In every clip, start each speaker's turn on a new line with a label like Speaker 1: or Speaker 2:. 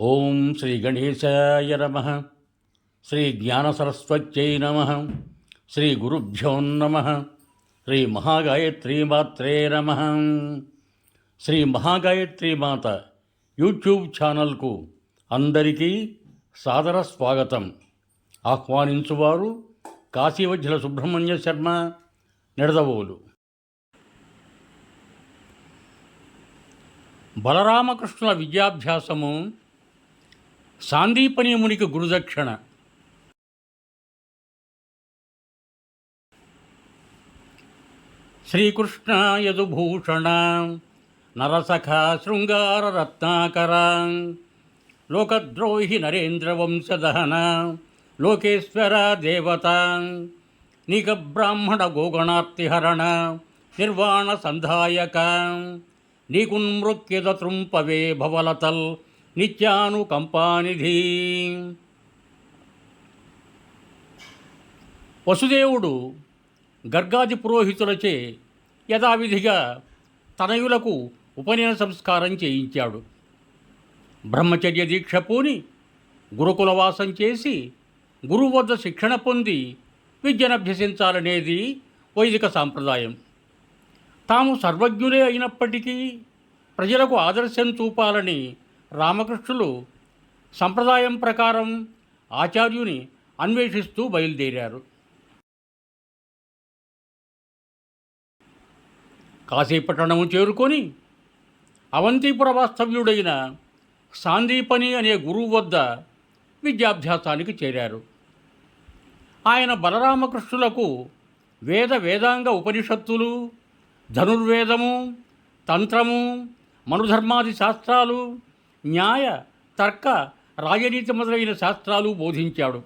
Speaker 1: ఓం శ్రీ గణేశాయ నమ. శ్రీ జ్ఞానసరస్వత్యై నమ. శ్రీ గురుభ్యో నమ. శ్రీ మహాగాయత్రీమాత్రే నమ. శ్రీ మహాగాయత్రి మాత యూట్యూబ్ ఛానల్కు అందరికీ సాదర స్వాగతం. ఆహ్వానించువారు కాశీవజ్జల సుబ్రహ్మణ్య శర్మ నిడదవోలు. బలరామకృష్ణుల విద్యాభ్యాసము సాందీపనీయమునికి గురుదక్షిణ. శ్రీకృష్ణ యదుభూషణ నరసఖ శృంగార రత్నాకర లోకద్రోహి నరేంద్రవంశదహన లోకేశ్వర దేవత నీక బ్రాహ్మణ గోగణార్తిహరణ నిర్వాణ సంధాయక నీకున్మృక్యద తృంపవే భవలతల్ నిత్యానుకంపానిధి. వసుదేవుడు గర్గాది పురోహితులచే యథావిధిగా తనయులకు ఉపనయన సంస్కారం చేయించాడు. బ్రహ్మచర్య దీక్ష పూని గురుకులవాసం చేసి గురువు వద్ద శిక్షణ పొంది విద్యనభ్యసించాలనేది వైదిక సాంప్రదాయం. తాము సర్వజ్ఞులే అయినప్పటికీ ప్రజలకు ఆదర్శం చూపాలని రామకృష్ణులు సంప్రదాయం ప్రకారం ఆచార్యుని అన్వేషిస్తూ బయలుదేరారు. కాశీపట్టణము చేరుకొని అవంతిపుర వాస్తవ్యుడైన సాందీపని అనే గురువు వద్ద విద్యాభ్యాసానికి చేరారు. ఆయన బలరామకృష్ణులకు వేద వేదాంగ ఉపనిషత్తులు ధనుర్వేదము తంత్రము మనుధర్మాది శాస్త్రాలు న్యాయ తర్క రాజనీతి మొదలైన శాస్త్రాలు బోధించాడు.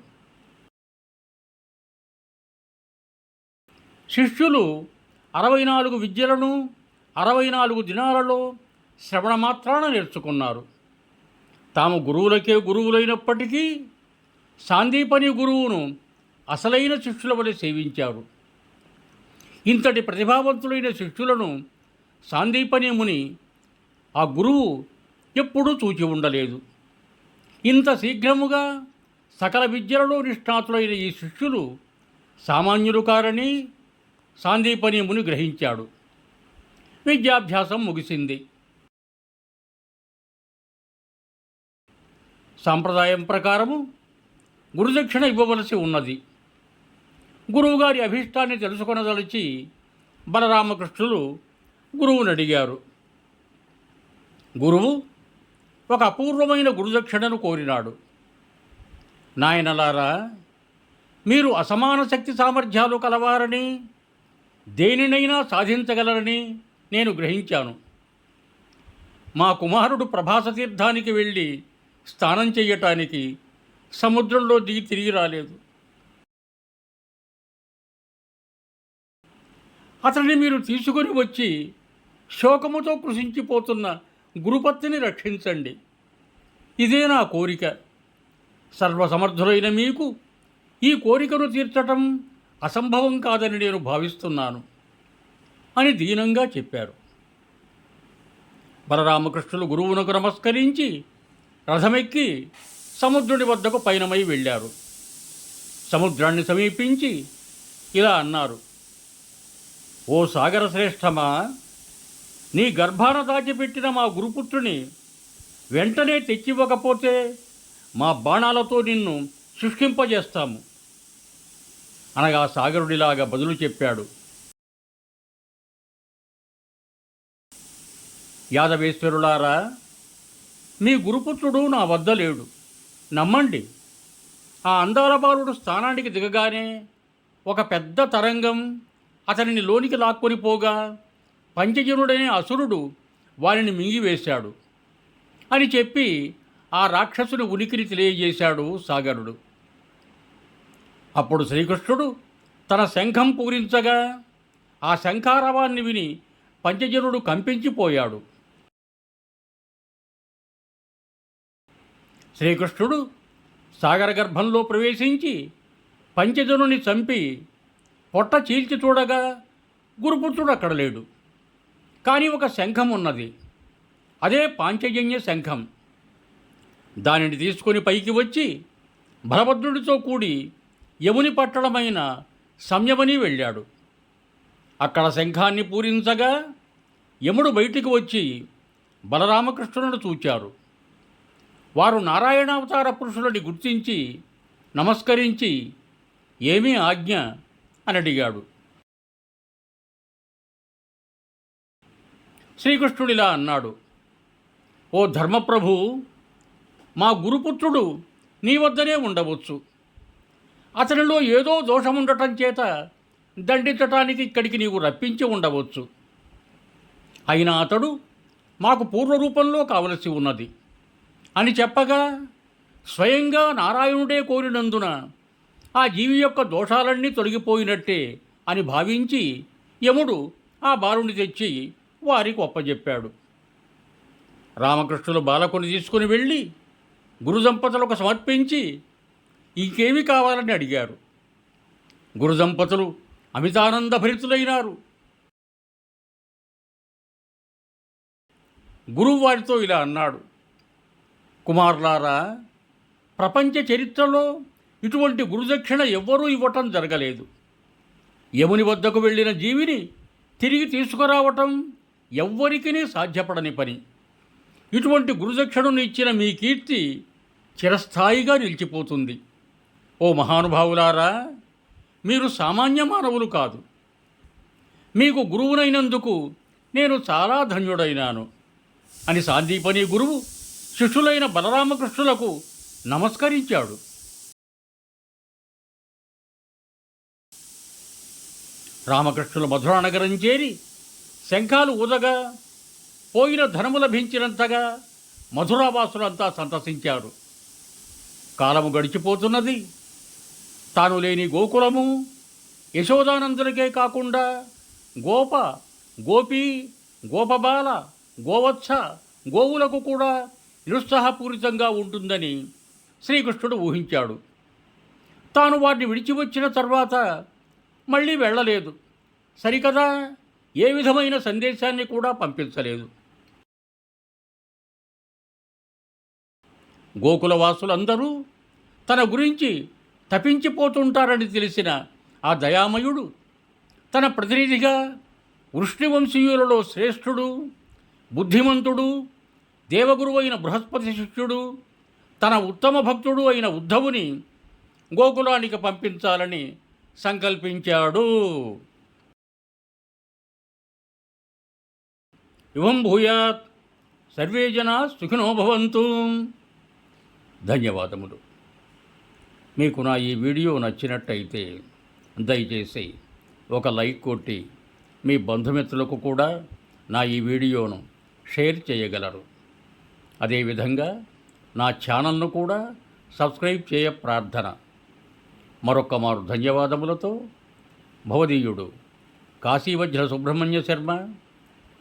Speaker 1: శిష్యులు అరవై నాలుగు విద్యలను అరవై నాలుగు దినాలలో శ్రవణ మాత్రాన నేర్చుకున్నారు. తాము గురువులకే గురువులైనప్పటికీ సాందీపని గురువును అసలైన శిష్యుల వలె సేవించారు. ఇంతటి ప్రతిభావంతులైన శిష్యులను సాందీపని ముని ఆ గురువు ఎప్పుడూ చూచి ఉండలేదు. ఇంత శీఘ్రముగా సకల విద్యలలో నిష్ణాతులైన ఈ శిష్యులు సామాన్యులు కారని సాందీపని ముని గ్రహించాడు. విద్యాభ్యాసం ముగిసింది. సాంప్రదాయం ప్రకారము గురుదక్షిణ ఇవ్వవలసి ఉన్నది. గురువుగారి అభీష్టాన్ని తెలుసుకొనదలిచి బలరామకృష్ణులు గురువుని అడిగారు గురువు ఒక అపూర్వమైన గురుదక్షిణను కోరినాడు. నాయనలారా మీరు అసమాన శక్తి సామర్థ్యాలు కలవారని దేనినైనా సాధించగలరని నేను గ్రహించాను. మా కుమారుడు ప్రభాస తీర్థానికి వెళ్ళి స్నానం చేయటానికి సముద్రంలో దిగి తిరిగి రాలేదు. అతన్ని మీరు తీసుకొని వచ్చి శోకముతో కృషించిపోతున్న గురుపత్తిని రక్షించండి. ఇదే నా కోరిక. సర్వసమర్థులైన మీకు ఈ కోరికను తీర్చటం అసంభవం కాదని నేను భావిస్తున్నాను అని దీనంగా చెప్పారు. బలరామకృష్ణులు గురువునకు నమస్కరించి రథమెక్కి సముద్రుడి వద్దకు పయనమై వెళ్ళారు. సముద్రాన్ని సమీపించి ఇలా అన్నారు ఓ సాగర శ్రేష్టమా నీ గర్భాన దాచిపెట్టిన మా గురుపుత్రుని వెంటనే తెచ్చివ్వకపోతే మా బాణాలతో నిన్ను శుష్కింపజేస్తాము అనగా సాగరుడిలాగా బదులు చెప్పాడు. యాదవేశ్వరులారా మీ గురుపుత్రుడు నా వద్ద లేడు. నమ్మండి ఆ అందాల బాలుడు స్థానానికి దిగగానే ఒక పెద్ద తరంగం అతనిని లోనికి లాక్కొని పోగా పంచజనుడనే అసురుడు వారిని మింగివేశాడు అని చెప్పి ఆ రాక్షసుని ఉనికిని తెలియజేశాడు సాగరుడు. అప్పుడు శ్రీకృష్ణుడు తన శంఖం పూరించగా ఆ శంఖారవాన్ని విని పంచజనుడు కంపించిపోయాడు. శ్రీకృష్ణుడు సాగర గర్భంలో ప్రవేశించి పంచజనుని చంపి పొట్ట చీల్చి చూడగా గురుపుత్రుడు అక్కడ లేడు. కానీ ఒక శంఖం ఉన్నది. అదే పాంచజన్య శంఖం. దానిని తీసుకొని పైకి వచ్చి బలభద్రుడితో కూడి యముని పట్టణమైన సంయమని వెళ్ళాడు. అక్కడ శంఖాన్ని పూరించగా యముడు బయటికి వచ్చి బలరామకృష్ణులను చూచారు. వారు నారాయణావతార పురుషులని గుర్తించి నమస్కరించి ఏమీ ఆజ్ఞ? అని అడిగాడు. శ్రీకృష్ణుడిలా అన్నాడు. ఓ ధర్మప్రభు మా గురుపుత్రుడు నీ వద్దనే ఉండవచ్చు. అతనిలో ఏదో దోషముండటం చేత దండించటానికి ఇక్కడికి నీవు రప్పించి ఉండవచ్చు. అయినా అతడు మాకు పూర్వరూపంలో కావలసి ఉన్నది. అని చెప్పగా స్వయంగా నారాయణుడే కోరినందున ఆ జీవి యొక్క దోషాలన్నీ తొలగిపోయినట్టే అని భావించి యముడు ఆ బాలుని తెచ్చి వారికి ఒప్పజెప్పాడు. రామకృష్ణులు బాలకుని తీసుకుని వెళ్ళి గురు దంపతులకు సమర్పించి ఇంకేమి కావాలని అడిగారు. గురు దంపతులు అమితానంద భరితులైనారు. గురువు వారితో ఇలా అన్నాడు కుమారులారా ప్రపంచ చరిత్రలో ఇటువంటి గురుదక్షిణ ఎవ్వరూ ఇవ్వటం జరగలేదు. యముని వద్దకు వెళ్ళిన జీవిని తిరిగి తీసుకురావటం ఎవ్వరికీ సాధ్యపడని పని. ఇటువంటి గురుదక్షిణను ఇచ్చిన మీ కీర్తి చిరస్థాయిగా నిలిచిపోతుంది. ఓ మహానుభావులారా మీరు సామాన్య మానవులు కాదు. మీకు గురువునైనందుకు నేను చాలా ధన్యుడైనాను. అని సాందీపని గురువు శిష్యులైన బలరామకృష్ణులకు నమస్కరించాడు. రామకృష్ణుల మధురా నగరం చేరి శంఖాలు ఊదగా పోయిన ధనము లభించినంతగా మధురావాసులంతా సంతసించారు. కాలము గడిచిపోతున్నది. తాను లేని గోకులము యశోదానందునికే కాకుండా గోప గోపి గోపబాల గోవత్స గోవులకు కూడా నిరుత్సాహపూరితంగా ఉంటుందని శ్రీకృష్ణుడు ఊహించాడు. తాను వాటిని విడిచి వచ్చిన తర్వాత మళ్ళీ వెళ్ళలేదు. సరికదా? ఏ విధమైన సందేశాన్ని కూడా పంపించలేదు. గోకులవాసులందరూ తన గురించి తపించిపోతుంటారని తెలిసిన ఆ దయామయుడు తన ప్రతినిధిగా వృష్ణివంశీయులలో శ్రేష్ఠుడు బుద్ధిమంతుడు దేవగురు అయిన బృహస్పతి శిష్యుడు తన ఉత్తమ భక్తుడు అయిన ఉద్ధవుని గోకులానికి పంపించాలని సంకల్పించాడు. ఇవం భూయాత్. సర్వే జనా సుఖినో భవంతు. ధన్యవాదములు. మీకు నా ఈ వీడియో నచ్చినట్టయితే దయచేసి ఒక లైక్ కొట్టి మీ బంధుమిత్రులకు కూడా నా ఈ వీడియోను షేర్ చేయగలరు. అదేవిధంగా నా ఛానల్ను కూడా సబ్స్క్రైబ్ చేయ ప్రార్థన. మరొక మారు ధన్యవాదములతో భవదీయుడు కాశీవజ్ర సుబ్రహ్మణ్య శర్మ.